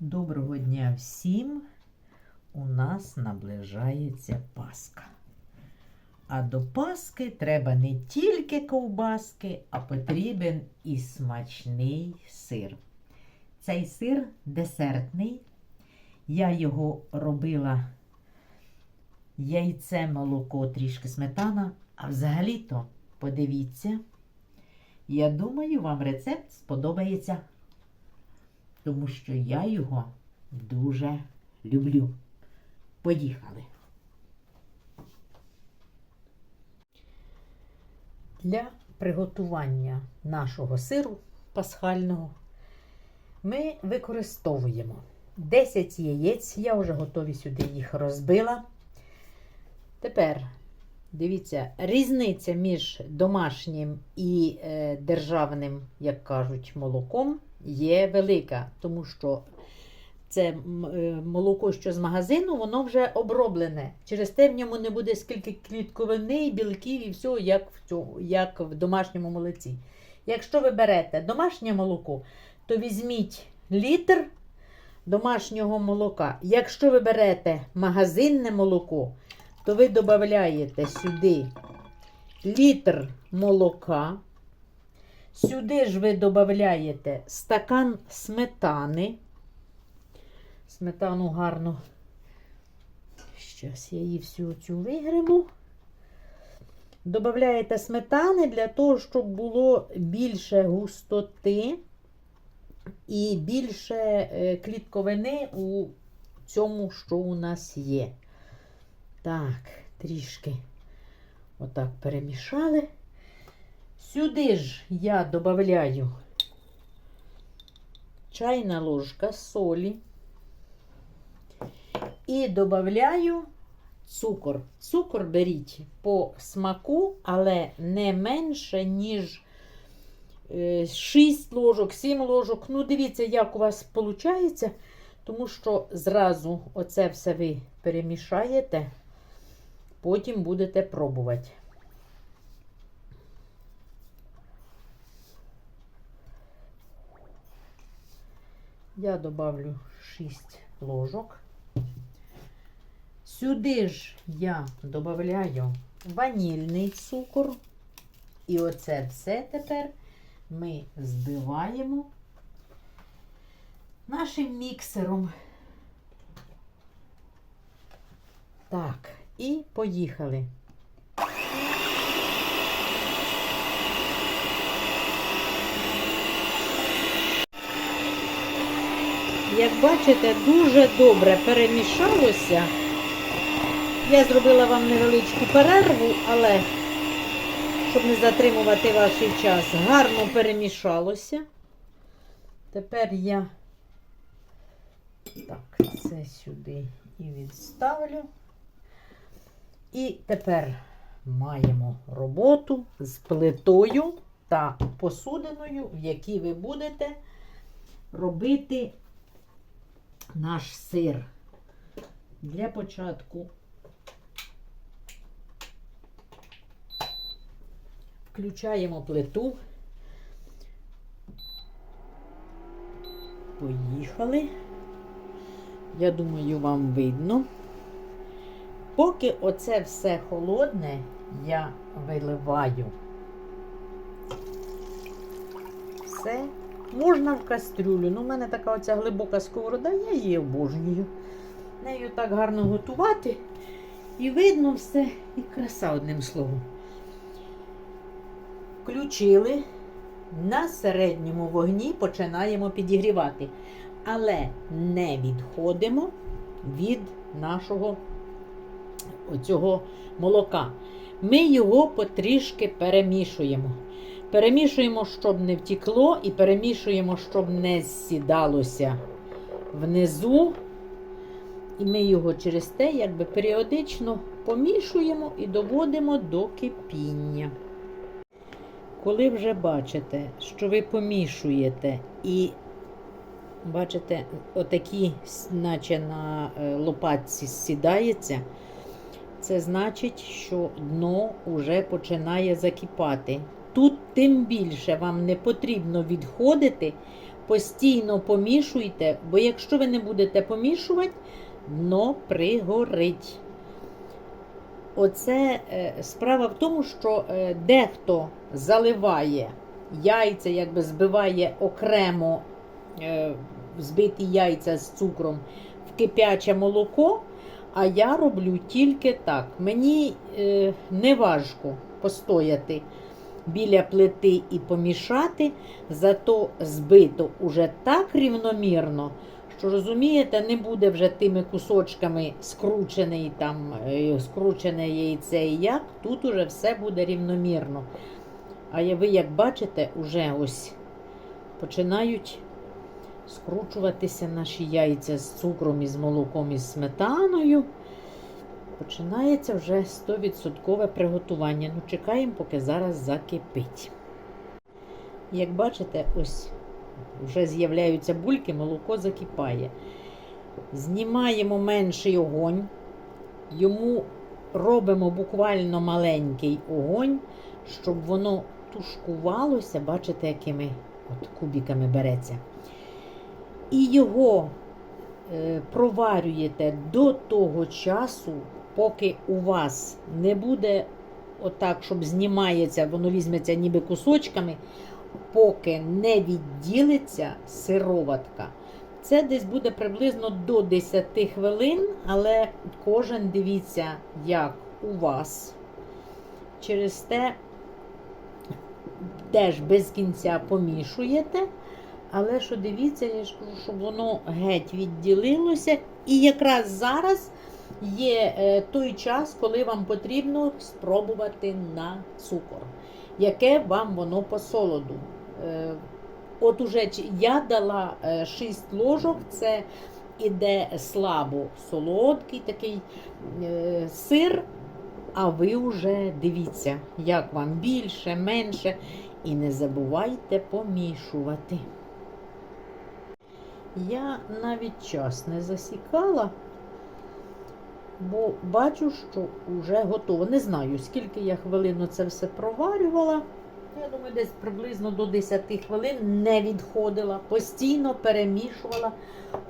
Доброго дня всім! У нас наближається Пасха. А до Пасхи треба не тільки ковбаски, а потрібен і смачний сир. Цей сир десертний. Я його робила яйце, молоко, трішки сметана. А взагалі-то, подивіться, я думаю, вам рецепт сподобається тому що я його дуже люблю. Поїхали. Для приготування нашого сиру пасхального ми використовуємо 10 яєць. Я вже готові сюди їх розбила. Тепер дивіться, різниця між домашнім і е, державним, як кажуть, молоком є велика, тому що це е, молоко, що з магазину, воно вже оброблене. Через те в ньому не буде скільки клітковини, білків і всього, як в, цьому, як в домашньому молоці. Якщо ви берете домашнє молоко, то візьміть літр домашнього молока. Якщо ви берете магазинне молоко, то ви додаєте сюди літр молока. Сюди ж ви додаєте стакан сметани. Сметану гарно. Щас я її всю цю вигриму. Додаєте сметани для того, щоб було більше густоти і більше е, клітковини у цьому, що у нас є. Так, трішки отак перемішали. Сюди ж я додаю чайна ложка солі і додаю цукор. Цукор беріть по смаку, але не менше, ніж 6 ложок, 7 ложок. Ну, дивіться, як у вас виходить, тому що зразу оце все ви перемішаєте, потім будете пробувати. Я добавлю 6 ложок. Сюди ж я додаю ванільний цукор. І оце все тепер ми збиваємо нашим міксером. Так, і поїхали. Як бачите, дуже добре перемішалося. Я зробила вам невеличку перерву, але щоб не затримувати ваш час, гарно перемішалося. Тепер я так, це сюди і відставлю. І тепер маємо роботу з плитою та посудиною, в якій ви будете робити наш сир. Для початку включаємо плиту. Поїхали. Я думаю, вам видно. Поки оце все холодне, я виливаю все. Можна в кастрюлю. Ну, у мене така оця глибока сковорода, я її обожнюю. Нею так гарно готувати. І видно все, і краса одним словом. Включили. На середньому вогні починаємо підігрівати. Але не відходимо від нашого оцього молока. Ми його потрішки перемішуємо. Перемішуємо, щоб не втікло, і перемішуємо, щоб не зсідалося внизу. І ми його через те, якби періодично помішуємо і доводимо до кипіння. Коли вже бачите, що ви помішуєте і бачите, отакі, наче на е, лопатці сідається, це значить, що дно вже починає закипати. Тут тим більше вам не потрібно відходити, постійно помішуйте, бо якщо ви не будете помішувати, дно пригорить. Оце е, справа в тому, що е, дехто заливає яйця, якби збиває окремо е, збиті яйця з цукром в кипяче молоко. А я роблю тільки так. Мені не важко постояти біля плити і помішати, зато збито уже так рівномірно, що розумієте, не буде вже тими кусочками скручений там, е, скручене яйце і як. Тут уже все буде рівномірно. А ви, як бачите, уже ось починають скручуватися наші яйця з цукром, і з молоком, і сметаною. Починається вже 100% приготування. Ну, чекаємо, поки зараз закипить. Як бачите, ось вже з'являються бульки, молоко закипає. Знімаємо менший огонь, йому робимо буквально маленький огонь, щоб воно тушкувалося, бачите, якими от кубиками береться. І його е, проварюєте до того часу, поки у вас не буде отак, щоб знімається, воно візьметься ніби кусочками, поки не відділиться сироватка. Це десь буде приблизно до 10 хвилин, але кожен дивіться, як у вас. Через те теж без кінця помішуєте. Але що дивіться, я ж щоб воно геть відділилося. І якраз зараз є е, той час, коли вам потрібно спробувати на цукор, яке вам воно по солоду. Е, От уже я дала 6 ложок, це іде слабо солодкий такий е, сир. А ви вже дивіться, як вам більше, менше. І не забувайте помішувати. Я навіть час не засікала, бо бачу, що вже готово. Не знаю, скільки я хвилин це все проварювала. Я думаю, десь приблизно до 10 хвилин не відходила, постійно перемішувала.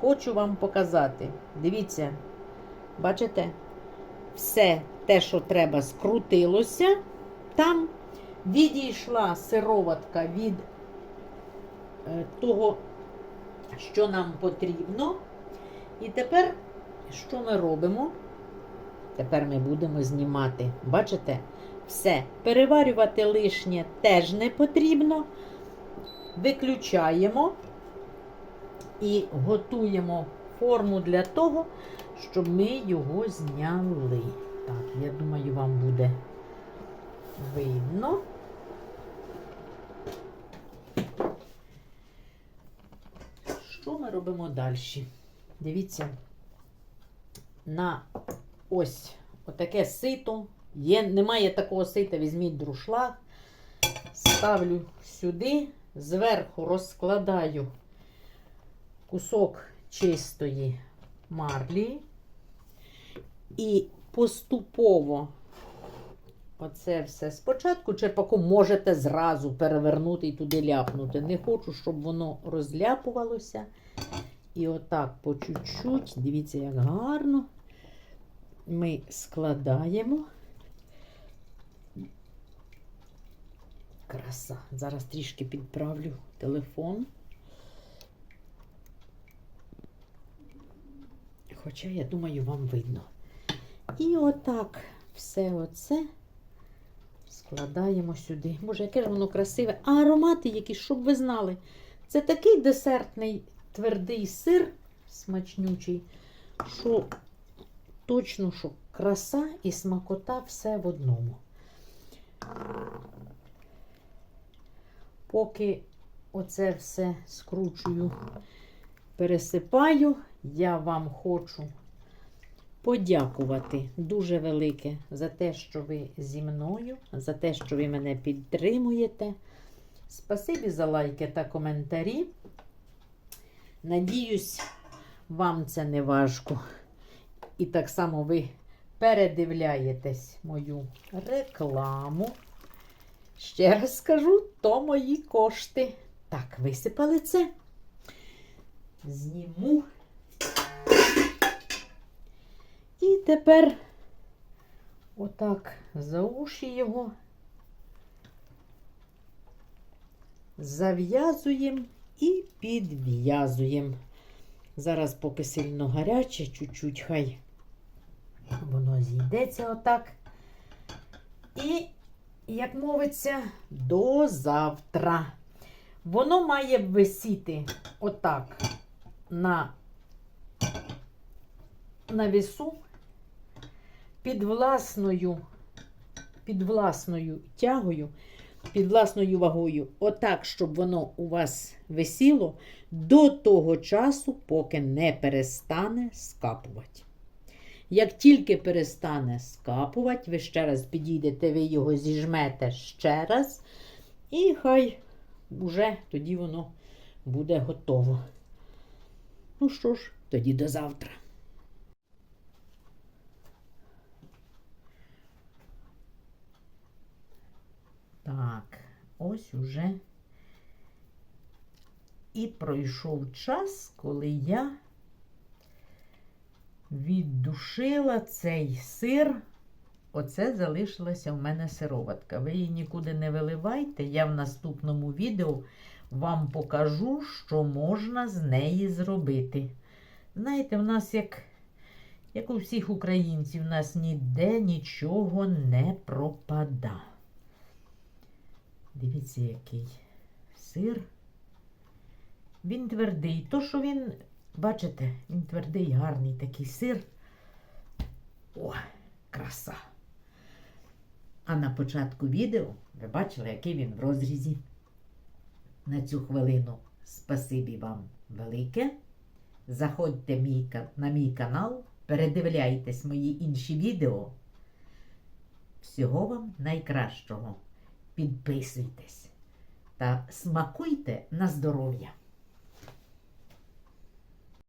Хочу вам показати. Дивіться, бачите, все те, що треба, скрутилося. Там відійшла сироватка від е, того що нам потрібно. І тепер, що ми робимо? Тепер ми будемо знімати. Бачите? Все. Переварювати лишнє теж не потрібно. Виключаємо і готуємо форму для того, щоб ми його зняли. Так, я думаю, вам буде видно. Що ми робимо далі? Дивіться, на ось отаке сито. Є, немає такого сита, візьміть друшлаг, ставлю сюди, зверху розкладаю кусок чистої марлі і поступово Оце все спочатку черпаком можете зразу перевернути і туди ляпнути. Не хочу, щоб воно розляпувалося. І отак по чуть-чуть, дивіться, як гарно ми складаємо. Краса. Зараз трішки підправлю телефон. Хоча, я думаю, вам видно. І отак все оце складаємо сюди. Боже, яке ж воно красиве. А аромати які, щоб ви знали. Це такий десертний твердий сир, смачнючий, що точно, що краса і смакота все в одному. Поки оце все скручую, пересипаю, я вам хочу подякувати дуже велике за те, що ви зі мною, за те, що ви мене підтримуєте. Спасибі за лайки та коментарі. Надіюсь, вам це не важко. І так само ви передивляєтесь мою рекламу. Ще раз скажу, то мої кошти. Так, висипали це. зніму. І тепер отак за уші його зав'язуємо і підв'язуємо. Зараз, поки сильно гаряче, чуть-чуть хай воно зійдеться отак. І, як мовиться, до завтра. Воно має висіти отак на, на весу під власною, під власною тягою, під власною вагою, отак, щоб воно у вас висіло до того часу, поки не перестане скапувати. Як тільки перестане скапувати, ви ще раз підійдете, ви його зіжмете ще раз, і хай уже тоді воно буде готово. Ну що ж, тоді до завтра. Так, ось уже і пройшов час, коли я віддушила цей сир. Оце залишилася в мене сироватка. Ви її нікуди не виливайте. Я в наступному відео вам покажу, що можна з неї зробити. Знаєте, в нас, як, як у всіх українців, в нас ніде нічого не пропада. Дивіться, який сир. Він твердий. То, що він, бачите, він твердий, гарний такий сир. О, краса. А на початку відео ви бачили, який він в розрізі. На цю хвилину спасибі вам велике. Заходьте мій на мій канал, передивляйтесь мої інші відео. Всього вам найкращого. Підписуйтесь та смакуйте на здоров'я.